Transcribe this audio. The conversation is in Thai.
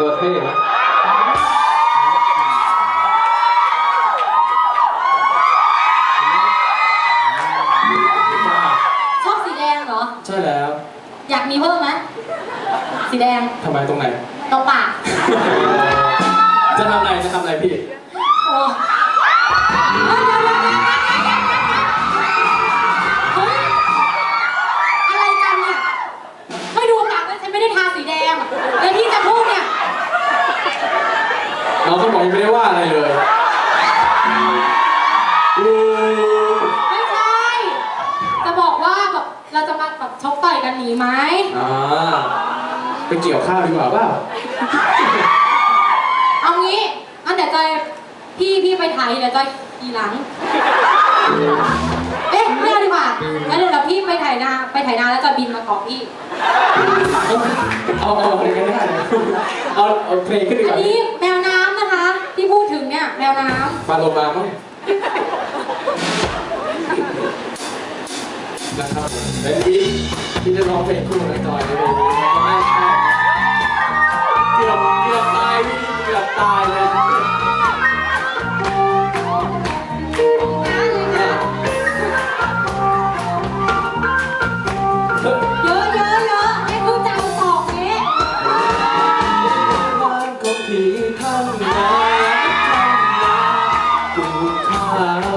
ตัวเท่ชอบสีแดงเหรอ ใช่แล้ว อยากมีเพิ่มไหมสีแดงทำไมตรงไหนตรงปาก จะทำอะไรจะทำอะไรพี่ เราก็บอกยังไม่ได้ว่าอะไรเลยอู้ไม่ใช่ จะบอกว่าแบบเราจะมาแบบชกต่อยกันหนีไหมอ่าไปเกี่ยวข้าวดีกว่าเปล่าเอางี้อันเดี๋ยวจอยพี่พี่ไปถ่ายเดี๋ยวจอยขี่หลัง เอ๊ะไม่เอาดีกว่างั้นเดี๋ยวเราพี่ไปถ่ายนาไปถ่ายนาแล้วจอยบินมาเกาะพี่เอาเอาอะไรก็ได้เอาเอาเพลงขึ้นดีกอันว่า นี้แม วน้ำปลาโลมามั้งนะครับเป็นที่ที่จะร้องเพลงคู่นะจอยในเพลงนี้ก็ไม่ใช่เกือบเกือบตายพี่เกือบตายเลยเยอะเยอะเยอะไอ้ผู้จังตอกนี้บ้านของผีข้างใน 啊